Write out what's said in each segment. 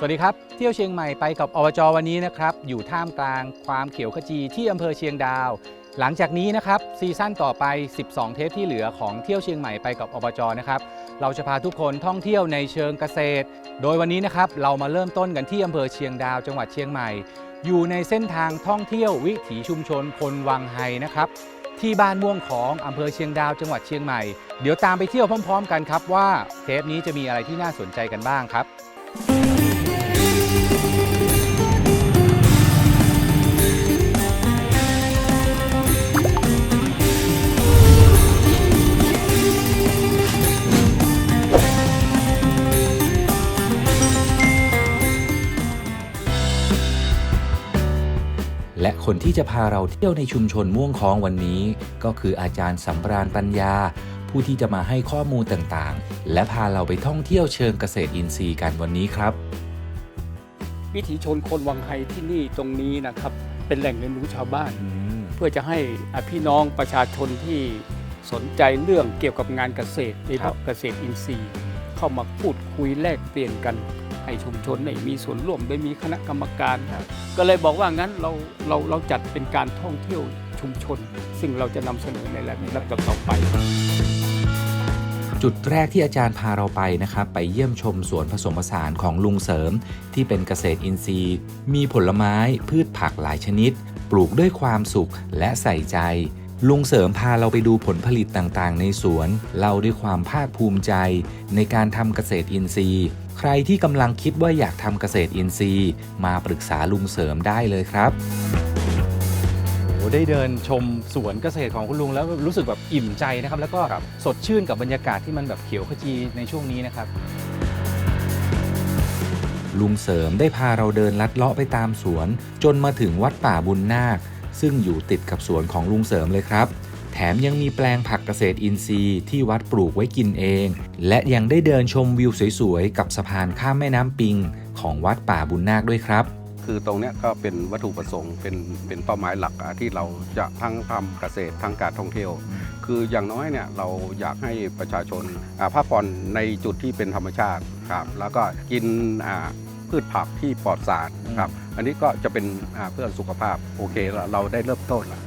สวัสดีครับ เที่ยวเชียงใหม่ไปกับอบจวันนี้นะครับ อยู่ท่ามกลางความเขียวขจีที่อำเภอเชียงดาว หลังจากนี้นะครับซีซั่นต่อไป 12 เทปที่เหลือของเที่ยวเชียงใหม่ไปกับอบจนะครับเราจะพาทุกคนท่องเที่ยวในเชิงเกษตร โดยวันนี้นะครับเรามาเริ่มต้นกันที่อำเภอเชียงดาวจังหวัดเชียงใหม่ อยู่ในเส้นทางท่องเที่ยววิถีชุมชนคนวังไฮนะครับที่บ้านม่วงของอำเภอเชียงดาวจังหวัดเชียงใหม่ เดี๋ยวตามไปเที่ยวพร้อม ๆ กันครับว่าเทปนี้จะมีอะไรที่น่าสนใจกันบ้างครับ และคนที่จะพาเราเที่ยวในชุมชนม่วงคลองวันนี้ ก็คืออาจารย์สำราญปัญญา ผู้ที่จะมาให้ข้อมูลต่างๆ และพาเราไปท่องเที่ยวเชิงเกษตรอินทรีย์กันวันนี้ครับ วิถีชนคนวังไฮที่นี่ตรงนี้นะครับ เป็นแหล่งเรียนรู้ชาวบ้าน เพื่อจะให้อะพี่น้องประชาชนที่สนใจเรื่องเกี่ยวกับงานเกษตรโดยเฉครับพาะเกษตรอินทรีย์ เข้ามาพูดคุยแลกเปลี่ยนกัน ให้ชุมชนได้มีส่วนร่วมโดยมีคณะกรรมการ ก็เลยบอกว่างั้นเราเราเราจัดเป็นการท่องเที่ยวชุมชน ซึ่งเราจะนำเสนอในรายละต่อๆไป จุดแรกที่อาจารย์พาเราไปนะครับ ไปเยี่ยมชมสวนผสมผสานของลุงเสริม ที่เป็นเกษตรอินทรีย์ มีผลไม้พืชผักหลายชนิด ปลูกด้วยความสุขและใส่ใจ ลุงเสริมพาเราไปดูผลผลิตต่างๆ ในสวนเล่าด้วยความภาคภูมิใจ ในการทำเกษตรอินทรีย์ ใครที่กำลังคิดว่าอยากทำเกษตรอินทรีย์ มาปรึกษาลุงเสริมได้เลยครับ ได้เดินชมสวนเกษตรของคุณลุงแล้วรู้สึกแบบอิ่มใจนะครับ แล้วก็สดชื่นกับบรรยากาศที่มันแบบเขียวขจีในช่วงนี้นะครับ ลุงเสริมได้พาเราเดินลัดเลาะไปตามสวน จนมาถึงวัดป่าบุญนาค ซึ่งอยู่ติดกับสวนของลุงเสริมเลยครับ แถมยังมีแปลงผักเกษตรอินทรีย์ที่วัดปลูกไว้กินเอง และยังได้เดินชมวิวสวยๆกับสะพานข้ามแม่น้ำปิง ของวัดป่าบุญนาคด้วยครับ คือตรงเนี้ยก็เป็นวัตถุประสงค์เป็นเป็นเป้าหมายหลักอะที่เราจะทั้งทำเกษตรทั้งการท่องเที่ยว คืออย่างน้อยเนี่ยเราอยากให้ประชาชนอ่าพักผ่อนในจุดที่เป็นธรรมชาติครับแล้วก็กินอ่าพืชผักที่ปลอดสารครับอันนี้ก็จะเป็นอ่าเพื่อสุขภาพโอเคแล้วเราได้เริ่มต้นแล้ว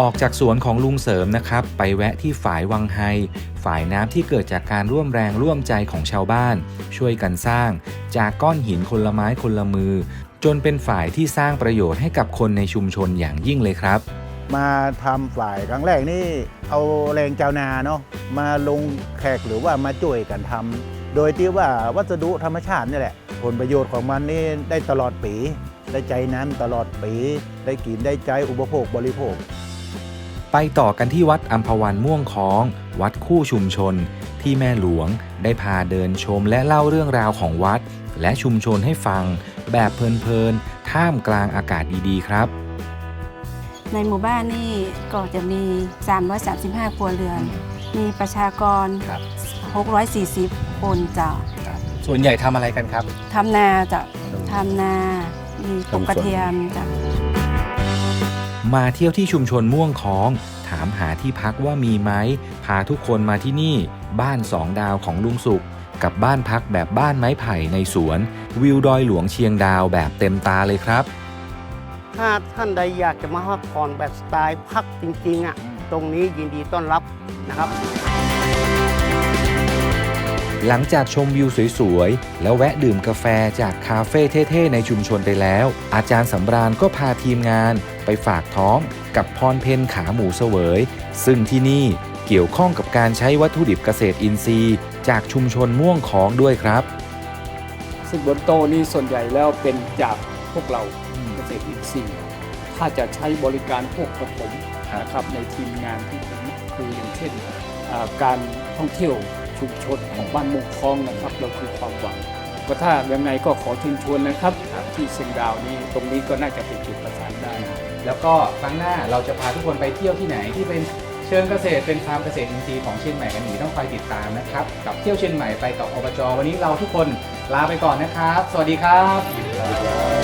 ออกจากสวนของลุงเสริมนะครับ ไปแวะที่ฝายวังไฮ ฝายน้ำที่เกิดจากการร่วมแรงร่วมใจของชาวบ้าน ช่วยกันสร้าง จากก้อนหินคนละไม้คนละมือ จนเป็นฝ่ายที่สร้างประโยชน์ให้กับคนในชุมชนอย่างยิ่งเลยครับ มาทำฝ่ายครั้งแรกนี่เอาแรงเจ้าวนาเนาะมาลงแขกหรือว่ามาช่วยกันทำโดยที่ว่าวัสดุธรรมชาตินี่แหละ ผลประโยชน์ของมันนี่ได้ตลอดปี ได้ใจนั้นตลอดปี ได้กินได้ใจอุปโภคบริโภค ไปต่อกันที่วัดอัมพวันม่วงค้อง วัดคู่ชุมชน ที่แม่หลวงได้พาเดินชมและเล่าเรื่องราวของวัด และชุมชนให้ฟัง แบบเพลินๆท่ามกลางอากาศดีๆ ครับ ในหมู่บ้านนี่ก็จะมี 335 ครัวเรือน มีประชากร ครับ 640 คนจะส่วนใหญ่ทำอะไรกันครับ ทำนาจะทำนา มีปลูกกระเทียมจะ มาเที่ยวที่ชุมชนม่วงค้อง ถามหาที่พักว่ามีไหม พาทุกคนมาที่นี่บ้านสองดาวของลุงสุข กับบ้านพักแบบบ้านไม้ไผ่ในสวน วิวดอยหลวงเชียงดาวแบบเต็มตาเลยครับ ถ้าท่านใดอยากจะมาพักผ่อนแบบสไตล์พักจริงๆอะตรงนี้ยินดีต้อนรับนะครับ หลังจากชมวิวสวยๆ แล้วแวะดื่มกาแฟจากคาเฟ่เท่ๆ ในชุมชนไปแล้ว อาจารย์สำราญก็พาทีมงาน ไปฝากท้องกับพรเพนขาหมูเสวย ซึ่งที่นี่เกี่ยวข้องกับการใช้วัตถุดิบเกษตรอินทรีย์ จากชุมชนม่วงของด้วยครับ ซึ่งบนโต๊ะนี้ส่วนใหญ่แล้วเป็นจากพวกเราเกษตรอินทรีย์ ถ้าจะใช้บริการพวกกระผมนะครับในทีมงานที่ผมคืออย่างเช่นอ่าการท่องเที่ยวชุมชนของบ้านมุงคลองนะครับ เราคือความหวังก็ถ้ายังไงก็ขอเชิญชวนนะครับ ที่เชียงดาวนี้ตรงนี้ก็น่าจะเป็นจุดประสานได้ แล้วก็ครั้งหน้าเราจะพาทุกคนไปเที่ยวที่ไหนที่เป็นเชิงเกษตรเป็นฟาร์มเกษตรอินทรีย์ของเชียงใหม่กันอีกต้องคอยติดตามนะครับ กับเที่ยวเชียงใหม่ไปกับอบจวันนี้เราทุกคนลาไปก่อนนะครับ สวัสดีครับ